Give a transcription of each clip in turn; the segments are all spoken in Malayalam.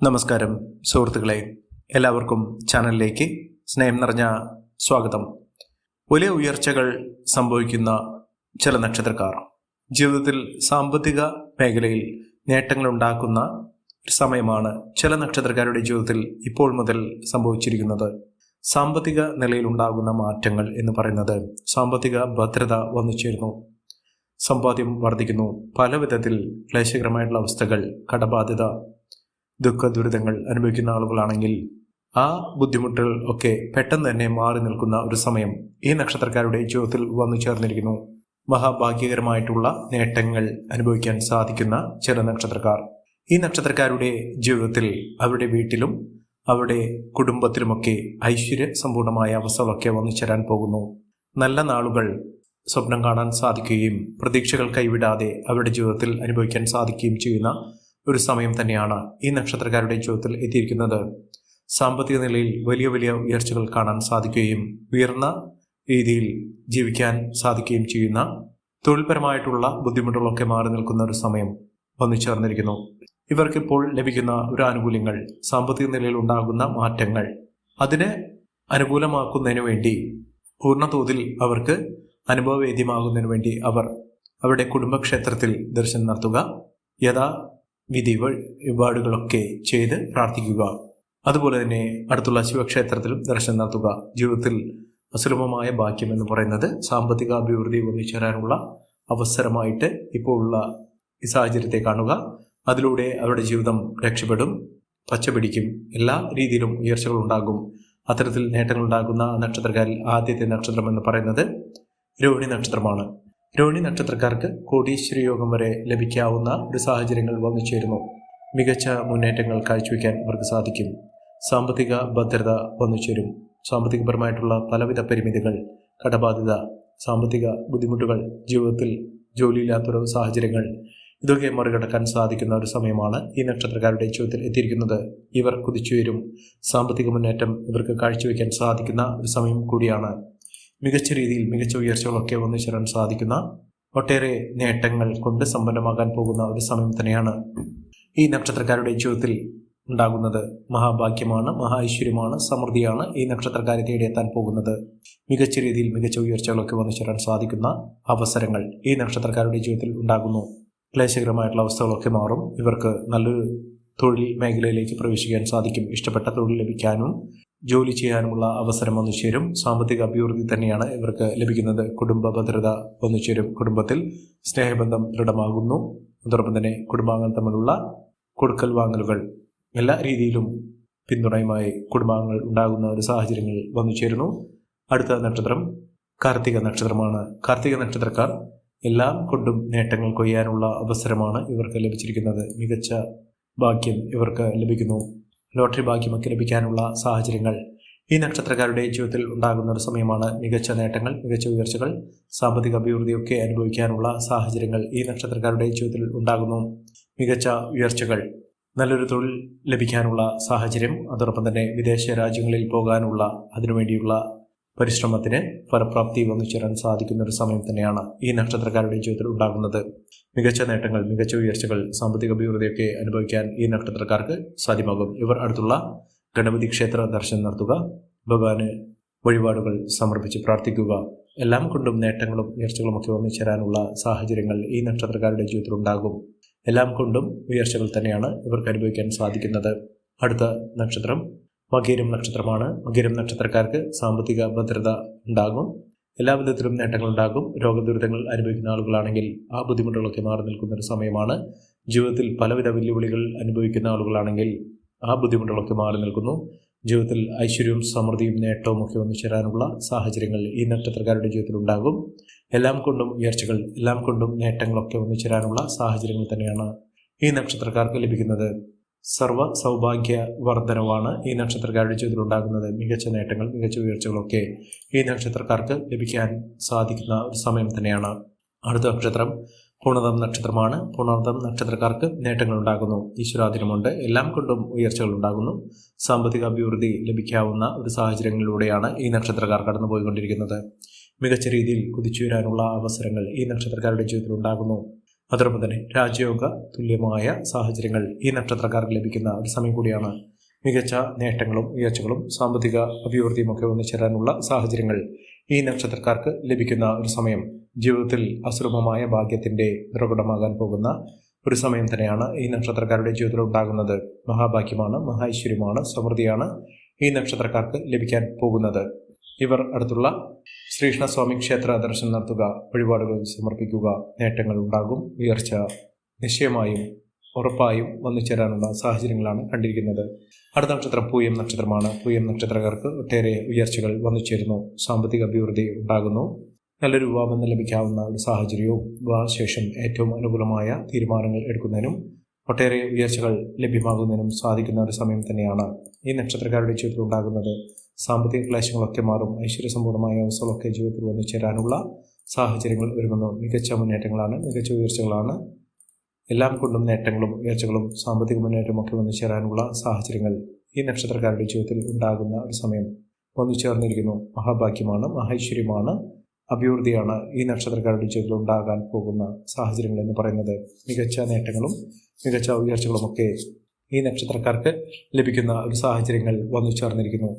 നമസ്കാരം സുഹൃത്തുക്കളെ. എല്ലാവർക്കും ചാനലിലേക്ക് സ്നേഹം നിറഞ്ഞ സ്വാഗതം. വലിയ ഉയർച്ചകൾ സംഭവിക്കുന്ന ചില നക്ഷത്രക്കാർ. ജീവിതത്തിൽ സാമ്പത്തിക മേഖലയിൽ നേട്ടങ്ങൾ ഉണ്ടാക്കുന്ന ഒരു സമയമാണ് ചില നക്ഷത്രക്കാരുടെ ജീവിതത്തിൽ ഇപ്പോൾ മുതൽ സംഭവിച്ചിരിക്കുന്നത്. സാമ്പത്തിക നിലയിൽ ഉണ്ടാകുന്ന മാറ്റങ്ങൾ എന്ന് പറയുന്നത് സാമ്പത്തിക ഭദ്രത വന്നു ചേരുന്നു. സമ്പാദ്യം വർദ്ധിക്കുന്നു. പല വിധത്തിൽ ക്ലേശകരമായിട്ടുള്ള അവസ്ഥകൾ കടബാധ്യത ദുഃഖ ദുരിതങ്ങൾ അനുഭവിക്കുന്ന ആളുകളാണെങ്കിൽ ആ ബുദ്ധിമുട്ടുകൾ ഒക്കെ പെട്ടെന്ന് തന്നെ മാറി നിൽക്കുന്ന ഒരു സമയം ഈ നക്ഷത്രക്കാരുടെ ജീവിതത്തിൽ വന്നു ചേർന്നിരിക്കുന്നു. മഹാഭാഗ്യകരമായിട്ടുള്ള നേട്ടങ്ങൾ അനുഭവിക്കാൻ സാധിക്കുന്ന ചില നക്ഷത്രക്കാർ. ഈ നക്ഷത്രക്കാരുടെ ജീവിതത്തിൽ അവരുടെ വീട്ടിലും അവരുടെ കുടുംബത്തിലുമൊക്കെ ഐശ്വര്യ സമ്പൂർണമായ അവസ്ഥകളൊക്കെ വന്നു ചേരാൻ പോകുന്നു. നല്ല നാളുകൾ സ്വപ്നം കാണാൻ സാധിക്കുകയും പ്രതീക്ഷകൾ കൈവിടാതെ അവരുടെ ജീവിതത്തിൽ അനുഭവിക്കാൻ സാധിക്കുകയും ചെയ്യുന്ന ഒരു സമയം തന്നെയാണ് ഈ നക്ഷത്രക്കാരുടെ ജീവിതത്തിൽ എത്തിയിരിക്കുന്നത്. സാമ്പത്തിക നിലയിൽ വലിയ വലിയ ഉയർച്ചകൾ കാണാൻ സാധിക്കുകയും ഉയർന്ന രീതിയിൽ ജീവിക്കാൻ സാധിക്കുകയും ചെയ്യുന്ന തൊഴിൽപരമായിട്ടുള്ള ബുദ്ധിമുട്ടുകളൊക്കെ മാറി നിൽക്കുന്ന ഒരു സമയം വന്നു ചേർന്നിരിക്കുന്നു. ഇവർക്കിപ്പോൾ ലഭിക്കുന്ന ഒരു ആനുകൂല്യങ്ങൾ സാമ്പത്തിക നിലയിൽ ഉണ്ടാകുന്ന മാറ്റങ്ങൾ അതിനെ അനുകൂലമാക്കുന്നതിന് വേണ്ടി പൂർണതോതിൽ അവർക്ക് അനുഭവവേദ്യമാകുന്നതിന് വേണ്ടി അവർ അവരുടെ കുടുംബക്ഷേത്രത്തിൽ ദർശനം നടത്തുക. യഥാ വിധി വഴിപാടുകളൊക്കെ ചെയ്ത് പ്രാർത്ഥിക്കുക. അതുപോലെ തന്നെ അടുത്തുള്ള ശിവക്ഷേത്രത്തിലും ദർശനം നടത്തുക. ജീവിതത്തിൽ അസുലഭമായ ഭാഗ്യം എന്ന് പറയുന്നത് സാമ്പത്തിക അഭിവൃദ്ധി ഒന്നിച്ചേരാനുള്ള അവസരമായിട്ട് ഇപ്പോൾ ഉള്ള ഈ സാഹചര്യത്തെ കാണുക. അതിലൂടെ അവരുടെ ജീവിതം രക്ഷപ്പെടും പച്ചപിടിക്കും എല്ലാ രീതിയിലും ഉയർച്ചകൾ ഉണ്ടാകും അത്തരത്തിൽ നേട്ടങ്ങൾ ഉണ്ടാകുന്ന നക്ഷത്രക്കാരിൽ ആദ്യത്തെ നക്ഷത്രം എന്ന് പറയുന്നത് രോഹിണി നക്ഷത്രമാണ്. രോഹിണി നക്ഷത്രക്കാർക്ക് കോടീശ്വര യോഗം വരെ ലഭിക്കാവുന്ന ഒരു സാഹചര്യങ്ങൾ വന്നു ചേരുന്നു. മികച്ച മുന്നേറ്റങ്ങൾ കാഴ്ചവെക്കാൻ അവർക്ക് സാധിക്കും. സാമ്പത്തിക ഭദ്രത വന്നു ചേരും. സാമ്പത്തികപരമായിട്ടുള്ള പലവിധ പരിമിതികൾ കടബാധ്യത സാമ്പത്തിക ബുദ്ധിമുട്ടുകൾ ജീവിതത്തിൽ ജോലിയില്ലാത്തൊരു സാഹചര്യങ്ങൾ ഇതൊക്കെ മറികടക്കാൻ സാധിക്കുന്ന ഒരു സമയമാണ് ഈ നക്ഷത്രക്കാരുടെ ജീവിതത്തിൽ എത്തിയിരിക്കുന്നത്. ഇവർ കുതിച്ചുയരും. സാമ്പത്തിക മുന്നേറ്റം ഇവർക്ക് കാഴ്ചവെക്കാൻ സാധിക്കുന്ന ഒരു സമയം കൂടിയാണ്. മികച്ച രീതിയിൽ മികച്ച ഉയർച്ചകളൊക്കെ വന്നു ചേരാൻ സാധിക്കുന്ന ഒട്ടേറെ നേട്ടങ്ങൾ കൊണ്ട് സമ്പന്നമാകാൻ പോകുന്ന ഒരു സമയം തന്നെയാണ് ഈ നക്ഷത്രക്കാരുടെ ജീവിതത്തിൽ ഉണ്ടാകുന്നത്. മഹാഭാഗ്യമാണ് മഹാ ഐശ്വര്യമാണ് സമൃദ്ധിയാണ് ഈ നക്ഷത്രക്കാരെ തേടിയെത്താൻ പോകുന്നത്. മികച്ച രീതിയിൽ മികച്ച ഉയർച്ചകളൊക്കെ വന്നു ചേരാൻ സാധിക്കുന്ന അവസരങ്ങൾ ഈ നക്ഷത്രക്കാരുടെ ജീവിതത്തിൽ ഉണ്ടാകുന്നു. ക്ലേശകരമായിട്ടുള്ള അവസ്ഥകളൊക്കെ മാറും. ഇവർക്ക് നല്ലൊരു തൊഴിൽ മേഖലയിലേക്ക് പ്രവേശിക്കാൻ സാധിക്കും. ഇഷ്ടപ്പെട്ട തൊഴിൽ ലഭിക്കാനും ജോലി ചെയ്യാനുമുള്ള അവസരം വന്നു ചേരും. സാമ്പത്തിക അഭിവൃദ്ധി തന്നെയാണ് ഇവർക്ക് ലഭിക്കുന്നത്. കുടുംബ ഭദ്രത വന്നു ചേരും. കുടുംബത്തിൽ സ്നേഹബന്ധം ദൃഢമാകുന്നു. അതോടൊപ്പം തന്നെ കുടുംബാംഗങ്ങൾ തമ്മിലുള്ള കൊടുക്കൽ വാങ്ങലുകൾ എല്ലാ രീതിയിലും പിന്തുണയുമായി കുടുംബാംഗങ്ങൾ ഉണ്ടാകുന്ന ഒരു സാഹചര്യങ്ങൾ വന്നു ചേരുന്നു. അടുത്ത നക്ഷത്രം കാർത്തിക നക്ഷത്രമാണ്. കാർത്തിക നക്ഷത്രക്കാർ എല്ലാം കൊണ്ടും നേട്ടങ്ങൾ കൊയ്യാനുള്ള അവസരമാണ് ഇവർക്ക് ലഭിച്ചിരിക്കുന്നത്. മികച്ച ഭാഗ്യം ഇവർക്ക് ലഭിക്കുന്നു. ലോട്ടറി ഭാഗ്യമൊക്കെ ലഭിക്കാനുള്ള സാഹചര്യങ്ങൾ ഈ നക്ഷത്രക്കാരുടെ ജീവിതത്തിൽ ഉണ്ടാകുന്ന ഒരു സമയമാണ് മികച്ച നേട്ടങ്ങൾ മികച്ച ഉയർച്ചകൾ സാമ്പത്തിക അഭിവൃദ്ധിയൊക്കെ അനുഭവിക്കാനുള്ള സാഹചര്യങ്ങൾ ഈ നക്ഷത്രക്കാരുടെ ജീവിതത്തിൽ ഉണ്ടാകുന്നു. മികച്ച ഉയർച്ചകൾ നല്ലൊരു തൊഴിൽ ലഭിക്കാനുള്ള സാഹചര്യം അതോടൊപ്പം തന്നെ വിദേശ രാജ്യങ്ങളിൽ പോകാനുള്ള അതിനുവേണ്ടിയുള്ള പരിശ്രമത്തിന് ഫലപ്രാപ്തി വന്നു ചേരാൻ സാധിക്കുന്ന ഒരു സമയം തന്നെയാണ് ഈ നക്ഷത്രക്കാരുടെ ജീവിതത്തിൽ ഉണ്ടാകുന്നത്. മികച്ച നേട്ടങ്ങൾ മികച്ച ഉയർച്ചകൾ സാമ്പത്തിക അഭിവൃദ്ധിയൊക്കെ അനുഭവിക്കാൻ ഈ നക്ഷത്രക്കാർക്ക് സാധ്യമാകും. ഇവർ അടുത്തുള്ള ഗണപതി ക്ഷേത്ര ദർശനം നടത്തുക ഭഗവാന് വഴിപാടുകൾ സമർപ്പിച്ച് പ്രാർത്ഥിക്കുക. എല്ലാം കൊണ്ടും നേട്ടങ്ങളും ഉയർച്ചകളും ഒക്കെ വന്നു ചേരാനുള്ള സാഹചര്യങ്ങൾ ഈ നക്ഷത്രക്കാരുടെ ജീവിതത്തിൽ ഉണ്ടാകും. എല്ലാം കൊണ്ടും ഉയർച്ചകൾ തന്നെയാണ് ഇവർക്ക് അനുഭവിക്കാൻ സാധിക്കുന്നത്. അടുത്ത നക്ഷത്രം മകീരം നക്ഷത്രമാണ്. മകീരം നക്ഷത്രക്കാർക്ക് സാമ്പത്തിക ഭദ്രത ഉണ്ടാകും. എല്ലാ വിധത്തിലും നേട്ടങ്ങൾ ഉണ്ടാകും. രോഗദുരിതങ്ങൾ അനുഭവിക്കുന്ന ആളുകളാണെങ്കിൽ ആ ബുദ്ധിമുട്ടുകളൊക്കെ മാറി നിൽക്കുന്ന ഒരു സമയമാണ്. ജീവിതത്തിൽ പലവിധ വെല്ലുവിളികൾ അനുഭവിക്കുന്ന ആളുകളാണെങ്കിൽ ആ ബുദ്ധിമുട്ടുകളൊക്കെ മാറി നിൽക്കുന്നു. ജീവിതത്തിൽ ഐശ്വര്യവും സമൃദ്ധിയും നേട്ടവും ഒക്കെ ഒന്നു ചേരാനുള്ള സാഹചര്യങ്ങൾ ഈ നക്ഷത്രക്കാരുടെ ജീവിതത്തിൽ ഉണ്ടാകും. എല്ലാം കൊണ്ടും ഉയർച്ചകൾ എല്ലാം കൊണ്ടും നേട്ടങ്ങളൊക്കെ ഒന്നു ചേരാനുള്ള സാഹചര്യങ്ങൾ തന്നെയാണ് ഈ നക്ഷത്രക്കാർക്ക് ലഭിക്കുന്നത്. സർവ സൗഭാഗ്യ വർധനവാണ് ഈ നക്ഷത്രക്കാരുടെ ജീവിതത്തിൽ ഉണ്ടാകുന്നത്. മികച്ച നേട്ടങ്ങൾ മികച്ച ഉയർച്ചകളൊക്കെ ഈ നക്ഷത്രക്കാർക്ക് ലഭിക്കാൻ സാധിക്കുന്ന ഒരു സമയം തന്നെയാണ്. അടുത്ത നക്ഷത്രം പൂർണതം നക്ഷത്രമാണ്. പൂർണതം നക്ഷത്രക്കാർക്ക് നേട്ടങ്ങൾ ഉണ്ടാകുന്നു. ഈശ്വരാധീനമുണ്ട്. എല്ലാം കൊണ്ടും ഉയർച്ചകൾ ഉണ്ടാകുന്നു. സാമ്പത്തിക അഭിവൃദ്ധി ലഭിക്കാവുന്ന ഒരു സാഹചര്യങ്ങളിലൂടെയാണ് ഈ നക്ഷത്രക്കാർ കടന്നുപോയിക്കൊണ്ടിരിക്കുന്നത്. മികച്ച രീതിയിൽ കുതിച്ചുയരാനുള്ള അവസരങ്ങൾ ഈ നക്ഷത്രക്കാരുടെ ജീവിതത്തിൽ ഉണ്ടാകുന്നു. അതോടൊപ്പം തന്നെ രാജയോഗ തുല്യമായ സാഹചര്യങ്ങൾ ഈ നക്ഷത്രക്കാർക്ക് ലഭിക്കുന്ന ഒരു സമയം കൂടിയാണ്. മികച്ച നേട്ടങ്ങളും ഉയർച്ചകളും സാമ്പത്തിക അഭിവൃദ്ധിയും ഒക്കെ ഒന്നിച്ചേരാനുള്ള സാഹചര്യങ്ങൾ ഈ നക്ഷത്രക്കാർക്ക് ലഭിക്കുന്ന ഒരു സമയം. ജീവിതത്തിൽ അസുലഭമായ ഭാഗ്യത്തിന്റെ നിറകുടമാകാൻ പോകുന്ന ഒരു സമയം തന്നെയാണ് ഈ നക്ഷത്രക്കാരുടെ ജീവിതത്തിൽ ഉണ്ടാകുന്നത്. മഹാഭാഗ്യമാണ് മഹാഐശ്വര്യമാണ് സമൃദ്ധിയാണ് ഈ നക്ഷത്രക്കാർക്ക് ലഭിക്കാൻ പോകുന്നത്. ഇവർ അടുത്തുള്ള ശ്രീകൃഷ്ണസ്വാമി ക്ഷേത്ര ദർശനം നടത്തുക വഴിപാടുകൾ സമർപ്പിക്കുക നേട്ടങ്ങൾ ഉണ്ടാകും. ഉയർച്ച നിശ്ചയമായും ഉറപ്പായും വന്നു ചേരാനുള്ള സാഹചര്യങ്ങളാണ് കണ്ടിരിക്കുന്നത്. അടുത്ത നക്ഷത്രം പൂയം നക്ഷത്രമാണ്. പൂയം നക്ഷത്രക്കാർക്ക് ഒട്ടേറെ ഉയർച്ചകൾ വന്നു ചേരുന്നു. സാമ്പത്തിക അഭിവൃദ്ധി ഉണ്ടാകുന്നു. നല്ലൊരു വിവാഹം ലഭിക്കാവുന്ന ഒരു സാഹചര്യവും വിവാഹശേഷം ഏറ്റവും അനുകൂലമായ തീരുമാനങ്ങൾ എടുക്കുന്നതിനും ഒട്ടേറെ ഉയർച്ചകൾ ലഭ്യമാകുന്നതിനും സാധിക്കുന്ന ഒരു സമയം തന്നെയാണ് ഈ നക്ഷത്രക്കാരുടെ ജീവിതത്തിൽ ഉണ്ടാകുന്നത്. സാമ്പത്തിക ക്ലേശങ്ങളൊക്കെ മാറും. ഐശ്വര്യസമ്പൂർണമായ അവസ്ഥകളൊക്കെ ജീവിതത്തിൽ വന്നു ചേരാനുള്ള സാഹചര്യങ്ങൾ ഒരുങ്ങുന്നു. മികച്ച മുന്നേറ്റങ്ങളാണ് മികച്ച ഉയർച്ചകളാണ്. എല്ലാം കൊണ്ടും നേട്ടങ്ങളും ഉയർച്ചകളും സാമ്പത്തിക മുന്നേറ്റവും ഒക്കെ വന്നു ചേരാനുള്ള സാഹചര്യങ്ങൾ ഈ നക്ഷത്രക്കാരുടെ ജീവിതത്തിൽ ഉണ്ടാകുന്ന ഒരു സമയം വന്നു ചേർന്നിരിക്കുന്നു മഹാഭാഗ്യമാണ് മഹൈശ്വര്യമാണ് അഭിവൃദ്ധിയാണ് ഈ നക്ഷത്രക്കാരുടെ ജീവിതത്തിൽ ഉണ്ടാകാൻ പോകുന്ന സാഹചര്യങ്ങൾ എന്ന് പറയുന്നത്. മികച്ച നേട്ടങ്ങളും മികച്ച ഉയർച്ചകളുമൊക്കെ ഈ നക്ഷത്രക്കാർക്ക് ലഭിക്കുന്ന ഒരു സാഹചര്യങ്ങൾ വന്നു ചേർന്നിരിക്കുന്നു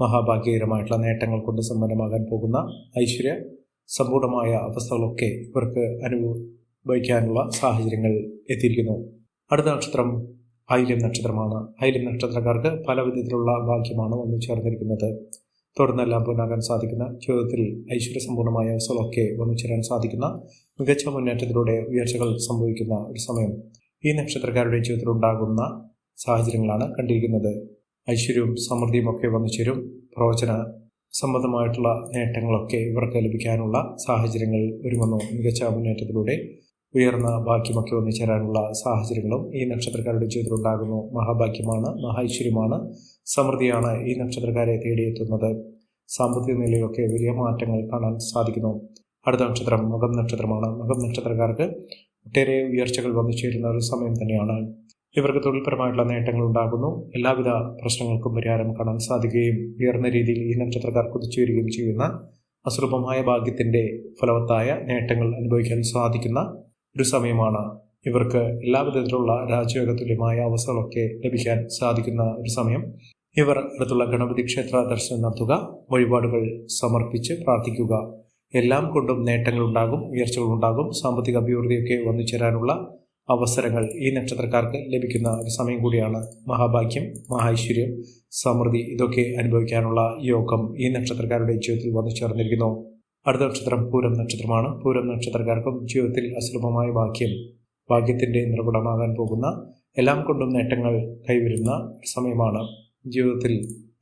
മഹാഭാഗ്യകരമായിട്ടുള്ള നേട്ടങ്ങൾ കൊണ്ട് സമ്പന്നമാകാൻ പോകുന്ന ഐശ്വര്യ സമ്പൂർണമായ അവസ്ഥകളൊക്കെ ഇവർക്ക് അനുഭവിക്കാനുള്ള സാഹചര്യങ്ങൾ എത്തിയിരിക്കുന്നു. അടുത്ത നക്ഷത്രം ഐലം നക്ഷത്രമാണ്. ഐലം നക്ഷത്രക്കാർക്ക് പല വിധത്തിലുള്ള ഭാഗ്യമാണ് വന്നു ചേർന്നിരിക്കുന്നത്. തുടർന്നെല്ലാം പൊന്നാകാൻ സാധിക്കുന്ന ജീവിതത്തിൽ ഐശ്വര്യസമ്പൂർണമായ അവസ്ഥകളൊക്കെ വന്നു ചേരാൻ സാധിക്കുന്ന മികച്ച മുന്നേറ്റത്തിലൂടെ ഉയർച്ചകൾ സംഭവിക്കുന്ന ഒരു സമയം. ഈ നക്ഷത്രക്കാരുടെ ജീവിതത്തിൽ ഉണ്ടാകുന്ന സാഹചര്യങ്ങളാണ് കണ്ടിരിക്കുന്നത്. ഐശ്വര്യവും സമൃദ്ധിയും ഒക്കെ വന്നു ചേരും. പ്രവചന സംബന്ധമായിട്ടുള്ള നേട്ടങ്ങളൊക്കെ ഇവർക്ക് ലഭിക്കാനുള്ള സാഹചര്യങ്ങൾ ഒരുങ്ങുന്നു. മികച്ച മുന്നേറ്റത്തിലൂടെ ഉയർന്ന ഭാഗ്യമൊക്കെ വന്നു ചേരാനുള്ള സാഹചര്യങ്ങളും ഈ നക്ഷത്രക്കാരുടെ ജീവിതത്തിൽ ഉണ്ടാകുന്നു. മഹാഭാഗ്യമാണ് മഹൈശ്വര്യമാണ് സമൃദ്ധിയാണ് ഈ നക്ഷത്രക്കാരെ തേടിയെത്തുന്നത്. സാമ്പത്തിക നിലയിലൊക്കെ വലിയ മാറ്റങ്ങൾ കാണാൻ സാധിക്കുന്നു. അടുത്ത നക്ഷത്രം മകം നക്ഷത്രമാണ്. മകം നക്ഷത്രക്കാർക്ക് ഒട്ടേറെ ഉയർച്ചകൾ വന്നു ചേരുന്ന ഒരു സമയം തന്നെയാണ്. ഇവർക്ക് തൊഴിൽപരമായിട്ടുള്ള നേട്ടങ്ങൾ ഉണ്ടാകുന്നു എല്ലാവിധ പ്രശ്നങ്ങൾക്കും പരിഹാരം കാണാൻ സാധിക്കുകയും ഉയർന്ന രീതിയിൽ ഈ നക്ഷത്രക്കാർ കുതിച്ചുവരികയും ചെയ്യുന്ന അസുലഭമായ ഭാഗ്യത്തിന്റെ ഫലവത്തായ നേട്ടങ്ങൾ അനുഭവിക്കാൻ സാധിക്കുന്ന ഒരു സമയമാണ് ഇവർക്ക് എല്ലാവിധത്തിലുള്ള രാജയോഗ തുല്യമായ അവസരങ്ങളൊക്കെ ലഭിക്കാൻ സാധിക്കുന്ന ഒരു സമയം. ഇവർ അടുത്തുള്ള ഗണപതി ക്ഷേത്ര ദർശനം നടത്തുക വഴിപാടുകൾ സമർപ്പിച്ച് പ്രാർത്ഥിക്കുക. എല്ലാം കൊണ്ടും ഉയർച്ചകൾ ഉണ്ടാകും സാമ്പത്തിക അഭിവൃദ്ധിയൊക്കെ വന്നു ചേരാനുള്ള അവസരങ്ങൾ ഈ നക്ഷത്രക്കാർക്ക് ലഭിക്കുന്ന ഒരു സമയം കൂടിയാണ് മഹാഭാഗ്യം മഹാഐശ്വര്യം സമൃദ്ധി. ഇതൊക്കെ അനുഭവിക്കാനുള്ള യോഗം ഈ നക്ഷത്രക്കാരുടെ ജീവിതത്തിൽ വന്നു ചേർന്നിരിക്കുന്നു. അടുത്ത നക്ഷത്രം പൂരം നക്ഷത്രമാണ്. പൂരം നക്ഷത്രക്കാർക്കും ജീവിതത്തിൽ അസുലഭമായ ഭാഗ്യം. ഭാഗ്യത്തിന്റെ നിർഗുണമാകാൻ പോകുന്ന എല്ലാം കൊണ്ടും നേട്ടങ്ങൾ കൈവരുന്ന സമയമാണ് ജീവിതത്തിൽ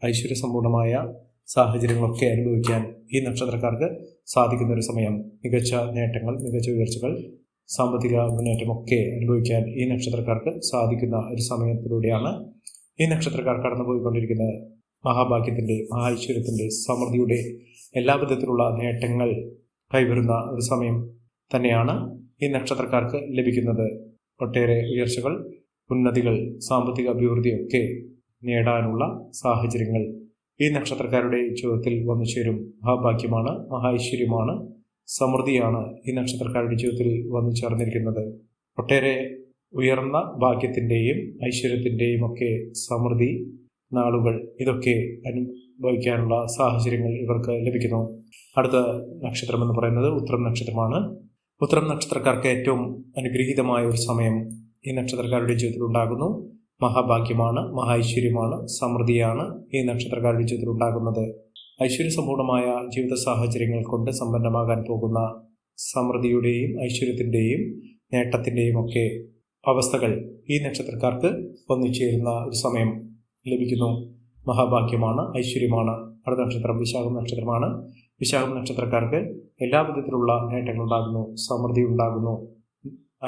ഐശ്വര്യസമ്പൂർണമായ സാഹചര്യങ്ങളൊക്കെ അനുഭവിക്കാൻ ഈ നക്ഷത്രക്കാർക്ക് സാധിക്കുന്ന ഒരു സമയം. മികച്ച നേട്ടങ്ങൾ മികച്ച ഉയർച്ചകൾ സാമ്പത്തിക മുന്നേറ്റമൊക്കെ അനുഭവിക്കാൻ ഈ നക്ഷത്രക്കാർക്ക് സാധിക്കുന്ന ഒരു സമയത്തിലൂടെയാണ് ഈ നക്ഷത്രക്കാർ കടന്നുപോയിക്കൊണ്ടിരിക്കുന്നത്. മഹാഭാഗ്യത്തിന്റെ മഹാഐശ്വര്യത്തിന്റെ സമൃദ്ധിയുടെ എല്ലാ വിധത്തിലുള്ള നേട്ടങ്ങൾ കൈവരുന്ന ഒരു സമയം തന്നെയാണ് ഈ നക്ഷത്രക്കാർക്ക് ലഭിക്കുന്നത്. ഒട്ടേറെ ഉയർച്ചകൾ ഉന്നതികൾ സാമ്പത്തിക അഭിവൃദ്ധിയൊക്കെ നേടാനുള്ള സാഹചര്യങ്ങൾ ഈ നക്ഷത്രക്കാരുടെ ജീവിതത്തിൽ വന്നു ചേരും മഹാഭാഗ്യമാണ് മഹാഐശ്വര്യമാണ് സമൃദ്ധിയാണ് ഈ നക്ഷത്രക്കാരുടെ ജീവിതത്തിൽ വന്നു ചേർന്നിരിക്കുന്നത്. ഒട്ടേറെ ഉയർന്ന ഭാഗ്യത്തിന്റെയും ഐശ്വര്യത്തിന്റെയും ഒക്കെ സമൃദ്ധി നാളുകൾ ഇതൊക്കെ അനുഭവിക്കാനുള്ള സാഹചര്യങ്ങൾ ഇവർക്ക് ലഭിക്കുന്നു. അടുത്ത നക്ഷത്രം എന്ന് പറയുന്നത് ഉത്തരം നക്ഷത്രമാണ്. ഉത്തരം നക്ഷത്രക്കാർക്ക് ഏറ്റവും അനുഗ്രഹീതമായ ഒരു സമയം ഈ നക്ഷത്രക്കാരുടെ ജീവിതത്തിൽ ഉണ്ടാകുന്നു. മഹാഭാഗ്യമാണ് മഹാഐശ്വര്യമാണ് സമൃദ്ധിയാണ് ഈ നക്ഷത്രക്കാരുടെ ജീവിതത്തിൽ ഉണ്ടാകുന്നത്. ഐശ്വര്യസമ്പൂർണമായ ജീവിത സാഹചര്യങ്ങൾ കൊണ്ട് സമ്പന്നമാകാൻ പോകുന്ന സമൃദ്ധിയുടെയും ഐശ്വര്യത്തിന്റെയും നേട്ടത്തിന്റെയും ഒക്കെ അവസ്ഥകൾ ഈ നക്ഷത്രക്കാർക്ക് വന്നു ചേരുന്ന ഒരു സമയം ലഭിക്കുന്നു. മഹാഭാഗ്യമാണ് ഐശ്വര്യമാണ്. അടുത്ത നക്ഷത്രം വിശാഖം നക്ഷത്രമാണ്. വിശാഖം നക്ഷത്രക്കാർക്ക് എല്ലാ വിധത്തിലുള്ള നേട്ടങ്ങൾ ഉണ്ടാകുന്നു സമൃദ്ധി ഉണ്ടാകുന്നു.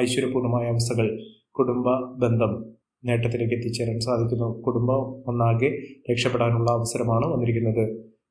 ഐശ്വര്യപൂർണമായ അവസ്ഥകൾ കുടുംബ ബന്ധം നേട്ടത്തിലേക്ക് എത്തിച്ചേരാൻ സാധിക്കുന്നു. കുടുംബം ഒന്നാകെ രക്ഷപ്പെടാനുള്ള അവസരമാണ് വന്നിരിക്കുന്നത്.